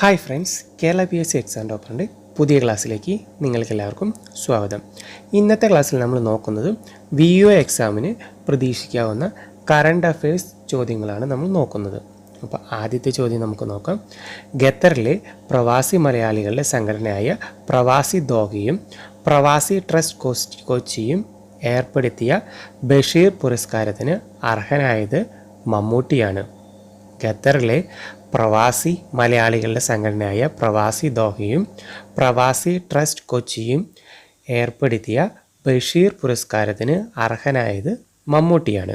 Hi friends Kerala P S C exam ടോപ്പറിന്റെ പുതിയ ക്ലാസ്സിലേക്ക് നിങ്ങൾക്ക് എല്ലാവർക്കും സ്വാഗതം. ഇന്നത്തെ ക്ലാസ്സിൽ നമ്മൾ നോക്കുന്നത് വി ഒ എക്സാമിന് പ്രതീക്ഷിക്കാവുന്ന കറണ്ട് അഫയേഴ്സ് ചോദ്യങ്ങളാണ് നമ്മൾ നോക്കുന്നത്. അപ്പോൾ ആദ്യത്തെ ചോദ്യം നമുക്ക് നോക്കാം. ഖത്തറിലെ പ്രവാസി മലയാളികളുടെ സംഘടനയായ പ്രവാസി ദോഹയും പ്രവാസി ട്രസ്റ്റ് കൊച്ചിയും ഏർപ്പെടുത്തിയ ബഷീർ പുരസ്കാരത്തിന് അർഹനായത് മമ്മൂട്ടിയാണ്. ഖത്തറിലെ പ്രവാസി മലയാളികളുടെ സംഘടനയായ പ്രവാസി ദോഹയും പ്രവാസി ട്രസ്റ്റ് കൊച്ചിയും ഏർപ്പെടുത്തിയ ബഷീർ പുരസ്കാരത്തിന് അർഹനായത് മമ്മൂട്ടിയാണ്.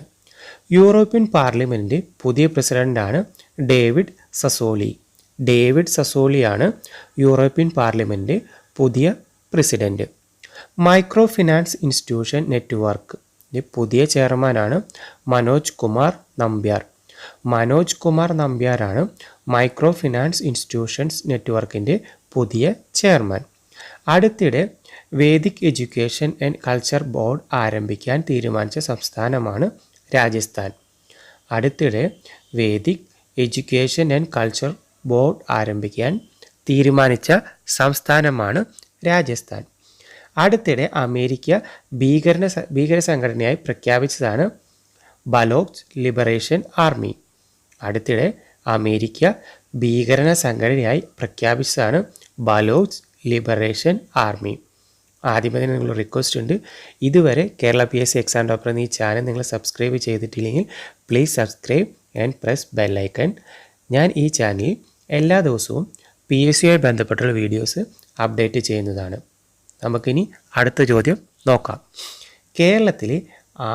യൂറോപ്യൻ പാർലമെന്റ് പുതിയ പ്രസിഡന്റാണ് ഡേവിഡ് സസോളി. ഡേവിഡ് സസോളിയാണ് യൂറോപ്യൻ പാർലമെന്റ് പുതിയ president micro finance institution network പുതിയ ചെയർമാനാണ് മനോജ് കുമാർ നമ്പ്യാർ. മനോജ് കുമാർ നമ്പ്യാരാണ് മൈക്രോ ഫിനാൻസ് ഇൻസ്റ്റിറ്റ്യൂഷൻസ് നെറ്റ്വർക്കിന്റെ പുതിയ ചെയർമാൻ. അടുത്തിടെ Vedic education and culture board ആരംഭിക്കാൻ തീരുമാനിച്ച സംസ്ഥാനമാണ് രാജസ്ഥാൻ. അടുത്തിടെ Vedic education and culture board ആരംഭിക്കാൻ തീരുമാനിച്ച സംസ്ഥാനമാണ് രാജസ്ഥാൻ. അടുത്തിടെ അമേരിക്ക ഭീകരണ ഭീകര സംഘടനയായി പ്രഖ്യാപിച്ചതാണ് ബലോച്ച് ലിബറേഷൻ ആർമി. അടുത്തിടെ അമേരിക്ക ഭീകരന സംഘടനയായി പ്രഖ്യാപിച്ചതാണ് ബലോച്ച് ലിബറേഷൻ ആർമി. ആദ്യമേ തന്നെ റിക്വസ്റ്റ് ഉണ്ട്. ഇതുവരെ Kerala P S C exam topper എന്ന ചാനൽ നിങ്ങൾ സബ്സ്ക്രൈബ് ചെയ്തിട്ടില്ലെങ്കിൽ please subscribe and press bell icon ഞാൻ ഈ ചാനലിൽ എല്ലാ ദിവസവും പി എസ് സിയുമായി ബന്ധപ്പെട്ടുള്ള വീഡിയോസ് അപ്ഡേറ്റ് ചെയ്യുന്നതാണ്. നമുക്കിനി അടുത്ത ചോദ്യം നോക്കാം. കേരളത്തിലെ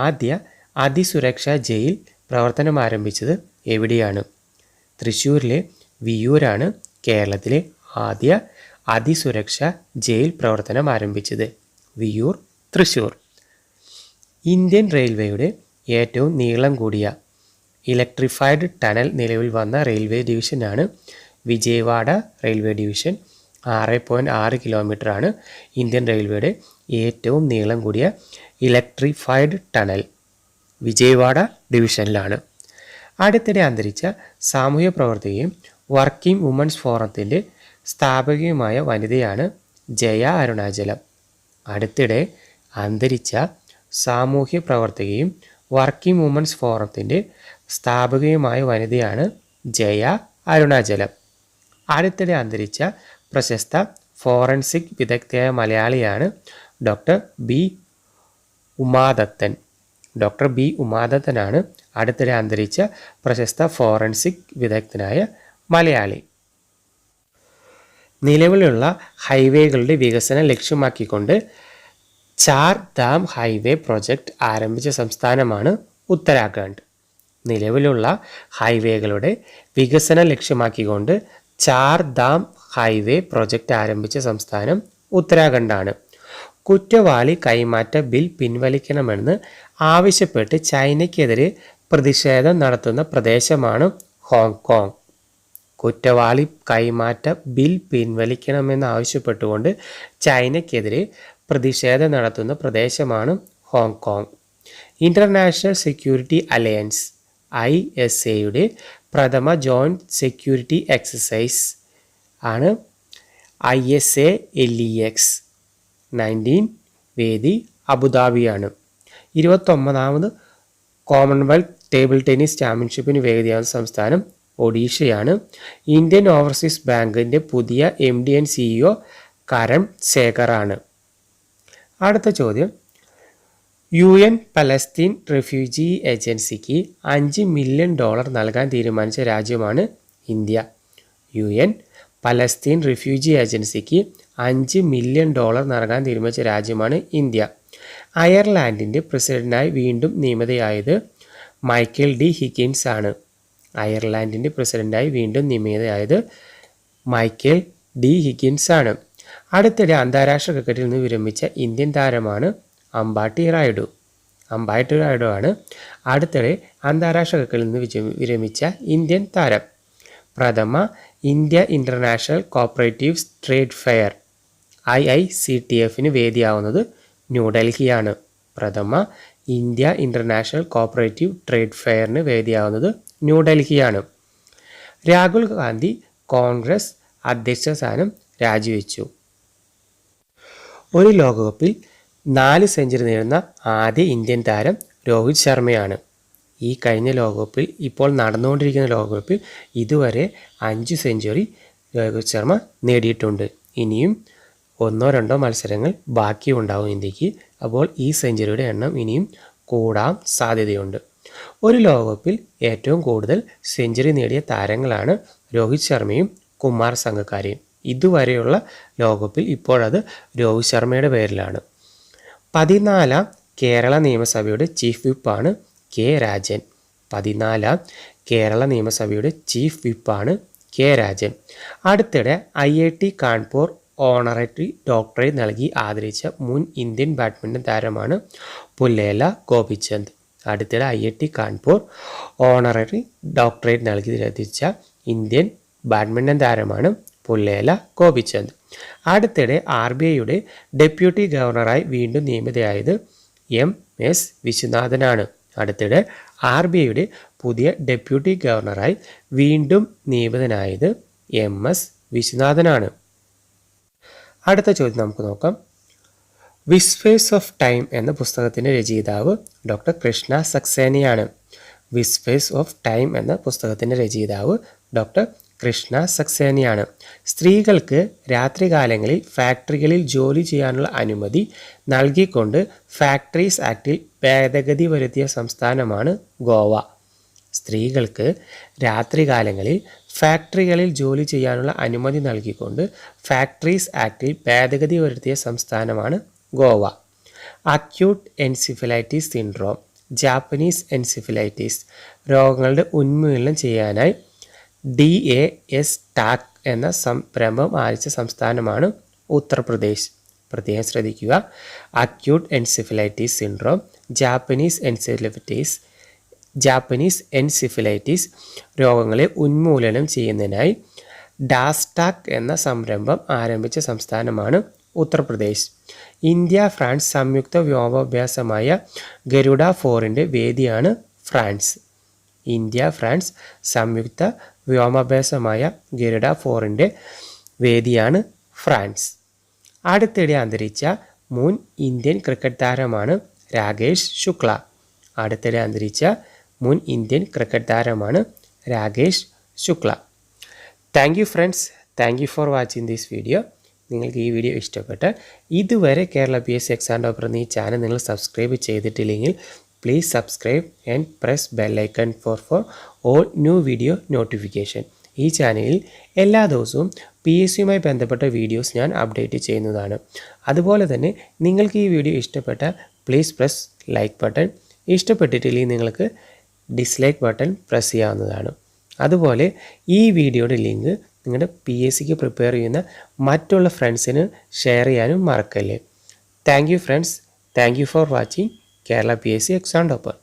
ആദ്യ അതിസുരക്ഷാ ജയിൽ പ്രവർത്തനം ആരംഭിച്ചത് എവിടെയാണ്? തൃശ്ശൂരിലെ വിയൂരാണ് കേരളത്തിലെ ആദ്യ അതിസുരക്ഷാ ജയിൽ പ്രവർത്തനം ആരംഭിച്ചത്. വിയൂർ തൃശ്ശൂർ ഇന്ത്യൻ റെയിൽവേയുടെ ഏറ്റവും നീളം കൂടിയ ഇലക്ട്രിഫൈഡ് ടണൽ നിലവിൽ വന്ന റെയിൽവേ ഡിവിഷനാണ് വിജയവാഡ റെയിൽവേ ഡിവിഷൻ. ആറ് പോയിന്റ് ആറ് കിലോമീറ്ററാണ് ഇന്ത്യൻ റെയിൽവേയുടെ ഏറ്റവും നീളം കൂടിയ ഇലക്ട്രിഫൈഡ് ടണൽ. വിജയവാഡ ഡിവിഷനിലാണ്. അടുത്തിടെ അന്തരിച്ച സാമൂഹ്യ പ്രവർത്തകയും വർക്കിംഗ് വുമൻസ് ഫോറത്തിന്റെ സ്ഥാപകയുമായ വനിതയാണ് ജയ അരുണാചലം. അടുത്തിടെ അന്തരിച്ച സാമൂഹ്യ പ്രവർത്തകയും വർക്കിംഗ് വുമൻസ് ഫോറത്തിന്റെ സ്ഥാപകയുമായ വനിതയാണ് ജയ അരുണാചലം. അടുത്തിടെ അന്തരിച്ച പ്രശസ്ത ഫോറൻസിക് വിദഗ്ധയായ മലയാളിയാണ് doctor B Umadathan. Doctor B ഉമാദത്തനാണ് അടുത്തിടെ അന്തരിച്ച പ്രശസ്ത ഫോറൻസിക് വിദഗ്ധനായ മലയാളി. നിലവിലുള്ള ഹൈവേകളുടെ വികസനം ലക്ഷ്യമാക്കിക്കൊണ്ട് ചാർ ധാം ഹൈവേ പ്രൊജക്റ്റ് ആരംഭിച്ച സംസ്ഥാനമാണ് ഉത്തരാഖണ്ഡ്. നിലവിലുള്ള ഹൈവേകളുടെ വികസനം ലക്ഷ്യമാക്കിക്കൊണ്ട് ചാർ ധാം ഹൈവേ പ്രൊജക്റ്റ് ആരംഭിച്ച സംസ്ഥാനം ഉത്തരാഖണ്ഡാണ്. കുറ്റവാളി കൈമാറ്റ ബിൽ പിൻവലിക്കണമെന്ന് ആവശ്യപ്പെട്ട് ചൈനയ്ക്കെതിരെ പ്രതിഷേധം നടത്തുന്ന പ്രദേശമാണ് ഹോങ്കോങ്. കുറ്റവാളി കൈമാറ്റ ബിൽ പിൻവലിക്കണമെന്ന് ആവശ്യപ്പെട്ടുകൊണ്ട് ചൈനയ്ക്കെതിരെ പ്രതിഷേധം നടത്തുന്ന പ്രദേശമാണ് Hong Kong. International security alliance I S എയുടെ പ്രഥമ ജോയിന്റ് സെക്യൂരിറ്റി എക്സസൈസ് ആണ് I S A L E X. Nineteen വേദി അബുദാബിയാണ്. ഇരുപത്തൊമ്പതാമത് കോമൺവെൽത്ത് ടേബിൾ ടെന്നീസ് ചാമ്പ്യൻഷിപ്പിന് വേദിയാവുന്ന സംസ്ഥാനം ഒഡീഷയാണ്. ഇന്ത്യൻ ഓവർസീസ് ബാങ്കിന്റെ പുതിയ എം ഡി എൻ സിഇഒ കരം ശേഖറാണ്. അടുത്ത ചോദ്യം. യു എൻ പലസ്തീൻ റെഫ്യൂജി ഏജൻസിക്ക് അഞ്ച് മില്യൺ ഡോളർ നൽകാൻ തീരുമാനിച്ച രാജ്യമാണ് India. U N Palestine refugee ഏജൻസിക്ക് അഞ്ച് മില്യൺ ഡോളർ നൽകാൻ തീരുമാനിച്ച രാജ്യമാണ് ഇന്ത്യ. അയർലാൻഡിന്റെ പ്രസിഡന്റായി വീണ്ടും നിയമിതയായത് മൈക്കിൾ ഡി ഹിഗിൻസ് ആണ്. അയർലാൻഡിന്റെ പ്രസിഡന്റായി വീണ്ടും നിയമിതയായത് മൈക്കൽ ഡി ഹിഗിൻസ് ആണ്. അടുത്തിടെ അന്താരാഷ്ട്ര ക്രിക്കറ്റിൽ നിന്ന് വിരമിച്ച ഇന്ത്യൻ താരമാണ് അമ്പാട്ടി റായിഡു അമ്പാട്ടി റായിഡു ആണ് അടുത്തിടെ അന്താരാഷ്ട്ര ക്രിക്കറ്റിൽ നിന്ന് വിരമിച്ച ഇന്ത്യൻ താരം. പ്രഥമ India international cooperatives trade fair I I C T എഫിന് വേദിയാവുന്നത് ന്യൂഡൽഹിയാണ്. പ്രഥമ ഇന്ത്യ ഇന്റർനാഷണൽ കോപ്പറേറ്റീവ് ട്രേഡ് ഫെയറിന് വേദിയാവുന്നത് ന്യൂഡൽഹിയാണ്. രാഹുൽ ഗാന്ധി കോൺഗ്രസ് അധ്യക്ഷ സ്ഥാനം രാജിവെച്ചു. ഒരു ലോകകപ്പിൽ നാല് സെഞ്ചുറി നേടുന്ന ആദ്യ ഇന്ത്യൻ താരം രോഹിത് ശർമ്മയാണ്. ഈ കഴിഞ്ഞ ലോകകപ്പിൽ ഇപ്പോൾ നടന്നുകൊണ്ടിരിക്കുന്ന ലോകകപ്പിൽ ഇതുവരെ അഞ്ച് സെഞ്ചുറി രോഹിത് ശർമ്മ നേടിയിട്ടുണ്ട്. ഇനിയും ഒന്നോ രണ്ടോ മത്സരങ്ങൾ ബാക്കിയുണ്ടാവും ഇന്ത്യയ്ക്ക്. അപ്പോൾ ഈ സെഞ്ചുറിയുടെ എണ്ണം ഇനിയും കൂടാൻ സാധ്യതയുണ്ട്. ഒരു ലോകകപ്പിൽ ഏറ്റവും കൂടുതൽ സെഞ്ചുറി നേടിയ താരങ്ങളാണ് രോഹിത് ശർമ്മയും കുമാർ സംഘക്കാരെയും ഇതുവരെയുള്ള ലോകകപ്പിൽ ഇപ്പോഴത് രോഹിത് ശർമ്മയുടെ പേരിലാണ്. പതിനാലാം കേരള നിയമസഭയുടെ ചീഫ് വിപ്പാണ് കെ രാജൻ. പതിനാലാം കേരള നിയമസഭയുടെ ചീഫ് വിപ്പാണ് കെ രാജൻ. അടുത്തിടെ I I T Kanpur honorary doctorate നൽകി ആദരിച്ച മുൻ ഇന്ത്യൻ ബാഡ്മിന്റൺ താരമാണ് പുല്ലേല ഗോപിചന്ദ്. അടുത്തിടെ I I T Kanpur honorary doctorate നൽകി രചിച്ച ഇന്ത്യൻ ബാഡ്മിന്റൺ താരമാണ് പുല്ലേല ഗോപിചന്ദ്. അടുത്തിടെ ആർ ബി ഐയുടെ ഡെപ്യൂട്ടി ഗവർണറായി വീണ്ടും നിയമിതയായത് എം എസ് വിശ്വനാഥനാണ്. അടുത്തിടെ ആർ ബി ഐയുടെ പുതിയ ഡെപ്യൂട്ടി ഗവർണറായി വീണ്ടും നിയമിതനായത് എം എസ് വിശ്വനാഥനാണ്. അടുത്ത ചോദ്യം നമുക്ക് നോക്കാം. വിസ്ഫേസ് ഓഫ് ടൈം എന്ന പുസ്തകത്തിന്റെ രചയിതാവ് ഡോക്ടർ കൃഷ്ണ സക്സേനയാണ്. വിസ്ഫേസ് ഓഫ് ടൈം എന്ന പുസ്തകത്തിന്റെ രചയിതാവ് ഡോക്ടർ കൃഷ്ണ സക്സേനയാണ്. സ്ത്രീകൾക്ക് രാത്രികാലങ്ങളിൽ ഫാക്ടറികളിൽ ജോലി ചെയ്യാനുള്ള അനുമതി നൽകിക്കൊണ്ട് ഫാക്ടറീസ് ആക്ടിൽ ഭേദഗതി വരുത്തിയ സംസ്ഥാനമാണ് ഗോവ. സ്ത്രീകൾക്ക് രാത്രികാലങ്ങളിൽ ഫാക്ടറികളിൽ ജോലി ചെയ്യാനുള്ള അനുമതി നൽകിക്കൊണ്ട് ഫാക്ടറീസ് ആക്ടിൽ ഭേദഗതി വരുത്തിയ സംസ്ഥാനമാണ് Goa. Acute encephalitis syndrome Japanese encephalitis രോഗങ്ങളുടെ ഉന്മൂലനം ചെയ്യാനായി ഡി എ എസ് ടാക് എന്ന സംരംഭം ആരംഭിച്ച സംസ്ഥാനമാണ് ഉത്തർപ്രദേശ്. പ്രത്യേകം ശ്രദ്ധിക്കുക. Acute encephalitis syndrome Japanese encephalitis Japanese encephalitis രോഗങ്ങളെ ഉന്മൂലനം ചെയ്യുന്നതിനായി ഡാസ്ടാക് എന്ന സംരംഭം ആരംഭിച്ച സംസ്ഥാനമാണ് ഉത്തർപ്രദേശ്. ഇന്ത്യ ഫ്രാൻസ് സംയുക്ത വ്യോമാഭ്യാസമായ ഗരുഡ ഫോറിന്റെ വേദിയാണ് ഫ്രാൻസ്. ഇന്ത്യ ഫ്രാൻസ് സംയുക്ത വ്യോമാഭ്യാസമായ ഗരുഡ ഫോറിന്റെ വേദിയാണ് ഫ്രാൻസ്. അടുത്തിടെ അന്തരിച്ച മുൻ ഇന്ത്യൻ ക്രിക്കറ്റ് താരമാണ് രാകേഷ് ശുക്ല. അടുത്തിടെ അന്തരിച്ച മുൻ ഇന്ത്യൻ ക്രിക്കറ്റ് താരമാണ് Rakesh Shukla. Thank you friends thank you for watching this video നിങ്ങൾക്ക് ഈ വീഡിയോ ഇഷ്ടപ്പെട്ട് ഇതുവരെ Kerala P S C exam topper എന്നീ ചാനൽ നിങ്ങൾ സബ്സ്ക്രൈബ് ചെയ്തിട്ടില്ലെങ്കിൽ please subscribe and press bell icon for for all new video notification ഈ ചാനലിൽ എല്ലാ ദിവസവും പി എസ് സിയുമായി ബന്ധപ്പെട്ട വീഡിയോസ് ഞാൻ അപ്ഡേറ്റ് ചെയ്യുന്നതാണ്. അതുപോലെ തന്നെ നിങ്ങൾക്ക് ഈ വീഡിയോ ഇഷ്ടപ്പെട്ടാൽ പ്ലീസ് പ്രസ് ലൈക്ക് ബട്ടൺ ഇഷ്ടപ്പെട്ടിട്ടില്ലെങ്കിൽ നിങ്ങൾക്ക് ഡിസ്ലൈക്ക് ബട്ടൺ പ്രസ് ചെയ്യാവുന്നതാണ്. അതുപോലെ ഈ വീഡിയോയുടെ ലിങ്ക് നിങ്ങളുടെ പി എസ് സിക്ക് പ്രിപ്പയർ ചെയ്യുന്ന മറ്റുള്ള ഫ്രണ്ട്സിന് ഷെയർ ചെയ്യാനും മറക്കല്ലേ. Thank you friends thank you for watching Kerala P S C exam topper